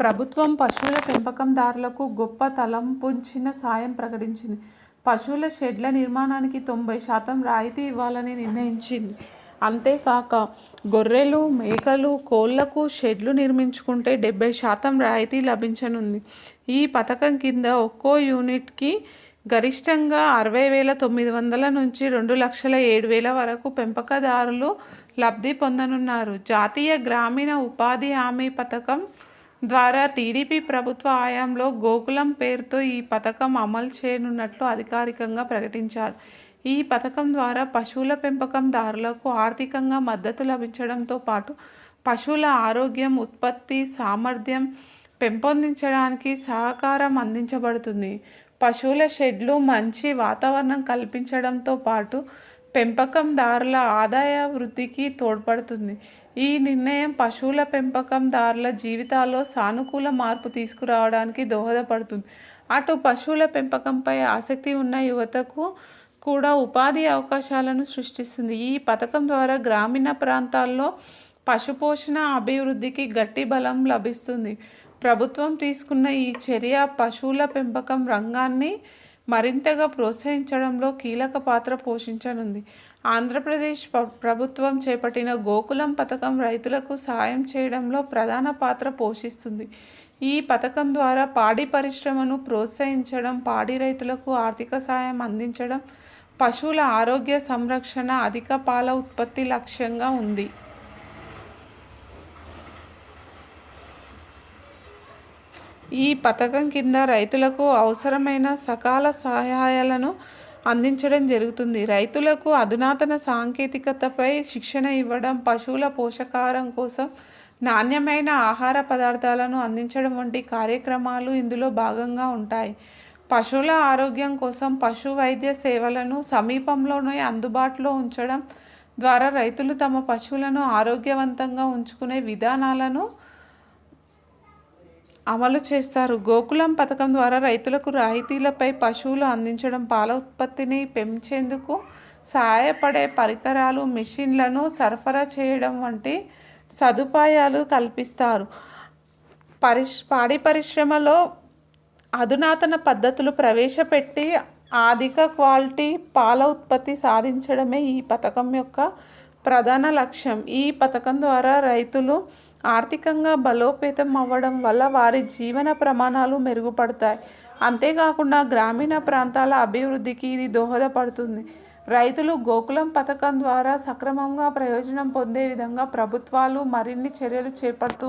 ప్రభుత్వం పశువుల పెంపకందారులకు గొప్ప తలంపుంచిన సాయం ప్రకటించింది. పశువుల షెడ్ల నిర్మాణానికి తొంభై శాతం రాయితీ ఇవ్వాలని నిర్ణయించింది. అంతేకాక గొర్రెలు, మేకలు, కోళ్ళకు షెడ్లు నిర్మించుకుంటే డెబ్బై శాతం రాయితీ లభించనుంది. ఈ పథకం కింద ఒక్కో యూనిట్కి గరిష్టంగా అరవై వేల తొమ్మిది వందల నుంచి రెండు లక్షల ఏడు వేల వరకు పెంపకదారులు లబ్ధి పొందనున్నారు. జాతీయ గ్రామీణ ఉపాధి హామీ పథకం ద్వారా టీడీపీ ప్రభుత్వ హయాంలో గోకులం పేరుతో ఈ పథకం అమలు చేయనున్నట్లు అధికారికంగా ప్రకటించారు. ఈ పథకం ద్వారా పశువుల పెంపకందారులకు ఆర్థికంగా మద్దతు లభించడంతో పాటు పశువుల ఆరోగ్యం, ఉత్పత్తి సామర్థ్యం పెంపొందించడానికి సహకారం అందించబడుతుంది. పశువుల షెడ్లు మంచి వాతావరణం కల్పించడంతో పాటు పెంపకందారుల ఆదాయ వృద్ధికి తోడ్పడుతుంది. ఈ నిర్ణయం పశువుల పెంపకందారుల జీవితాల్లో సానుకూల మార్పు తీసుకురావడానికి దోహదపడుతుంది. అటు పశువుల పెంపకంపై ఆసక్తి ఉన్న యువతకు కూడా ఉపాధి అవకాశాలను సృష్టిస్తుంది. ఈ పథకం ద్వారా గ్రామీణ ప్రాంతాల్లో పశుపోషణ అభివృద్ధికి గట్టి బలం లభిస్తుంది. ప్రభుత్వం తీసుకున్న ఈ చర్య పశువుల పెంపకం రంగాన్ని మరింతగా ప్రోత్సహించడంలో కీలక పాత్ర పోషించనుంది. ఆంధ్రప్రదేశ్ ప్రభుత్వం చేపట్టిన గోకులం పథకం రైతులకు సాయం చేయడంలో ప్రధాన పాత్ర పోషిస్తుంది. ఈ పథకం ద్వారా పాడి పరిశ్రమను ప్రోత్సహించడం, పాడి రైతులకు ఆర్థిక సాయం అందించడం, పశువుల ఆరోగ్య సంరక్షణ, అధిక పాల ఉత్పత్తి లక్ష్యంగా ఉంది. ఈ పథకం కింద రైతులకు అవసరమైన సకాల సహాయాలను అందించడం జరుగుతుంది. రైతులకు అధునాతన సాంకేతికతపై శిక్షణ ఇవ్వడం, పశువుల పోషకాహారం కోసం నాణ్యమైన ఆహార పదార్థాలను అందించడం వంటి కార్యక్రమాలు ఇందులో భాగంగా ఉంటాయి. పశువుల ఆరోగ్యం కోసం పశు వైద్య సేవలను సమీపంలోనే అందుబాటులో ఉంచడం ద్వారా రైతులు తమ పశువులను ఆరోగ్యవంతంగా ఉంచుకునే విధానాలను అమలు చేస్తారు. గోకులం పథకం ద్వారా రైతులకు రాయితీలపై పశువులు అందించడం, పాల ఉత్పత్తిని పెంచేందుకు సహాయపడే పరికరాలు, మిషన్లను సరఫరా చేయడం వంటి సదుపాయాలు కల్పిస్తారు. పాడి పరిశ్రమలో అధునాతన పద్ధతులు ప్రవేశపెట్టి అధిక క్వాలిటీ పాల ఉత్పత్తి సాధించడమే ఈ పథకం యొక్క ప్రధాన లక్ష్యం. ఈ పథకం ద్వారా రైతులు ఆర్థికంగా బలోపేతం అవ్వడం వల్ల వారి జీవన ప్రమాణాలు మెరుగుపడతాయి. అంతేకాకుండా గ్రామీణ ప్రాంతాల అభివృద్ధికి ఇది దోహదపడుతుంది. రైతులు గోకులం పథకం ద్వారా సక్రమంగా ప్రయోజనం పొందే విధంగా ప్రభుత్వాలు మరిన్ని చర్యలు చేపడుతూ